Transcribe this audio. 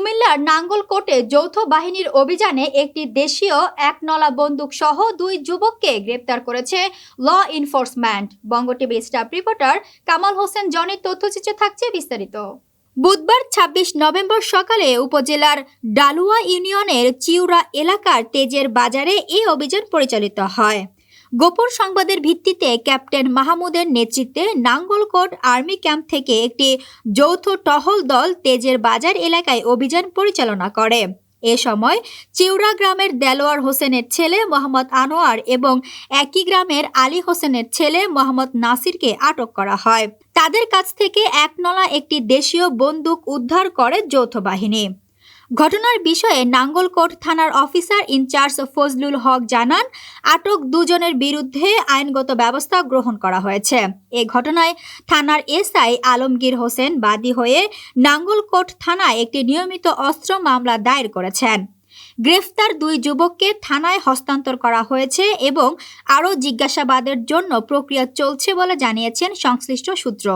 কুমিল্লার নাঙ্গলকোটে যৌথ বাহিনীর অভিযানে একটি দেশীয় একনলা বন্দুক সহ দুই যুবককে গ্রেপ্তার করেছে law enforcement. Banga TV staff reporter Kamal Hossain জনের তথ্যচিত্রে থাকছে বিস্তারিত। বুধবার ২৬ নভেম্বর সকালে উপজেলার ডালুয়া ইউনিয়নের চিউরা এলাকার তেজের বাজারে এই অভিযান পরিচালিত হয়। গোপন সংবাদের ভিত্তিতে ক্যাপ্টেন মাহমুদের নেতৃত্বে নাঙ্গলকোট আর্মি ক্যাম্প থেকে একটি যৌথ টহল দল তেজের বাজার এলাকায় অভিযান পরিচালনা করে। এ সময় চিউড়া গ্রামের দেলোয়ার হোসেনের ছেলে মোহাম্মদ আনোয়ার এবং একই গ্রামের আলী হোসেনের ছেলে মোহাম্মদ নাসিরকে আটক করা হয়। তাদের কাছ থেকে একনলা একটি দেশীয় বন্দুক উদ্ধার করে যৌথ বাহিনী। ঘটনার বিষয়ে নাঙ্গলকোট থানার অফিসার ইনচার্জ ফজলুল হক জানান, আটক দুজনের বিরুদ্ধে আইনগত ব্যবস্থা গ্রহণ করা হয়েছে। এ ঘটনায় থানার এসআই আলমগীর হোসেন বাদী হয়ে নাঙ্গলকোট থানায় একটি নিয়মিত অস্ত্র মামলা দায়ের করেছেন। গ্রেফতার দুই যুবককে থানায় হস্তান্তর করা হয়েছে এবং আরও জিজ্ঞাসাবাদের জন্য প্রক্রিয়া চলছে বলে জানিয়েছেন সংশ্লিষ্ট সূত্র।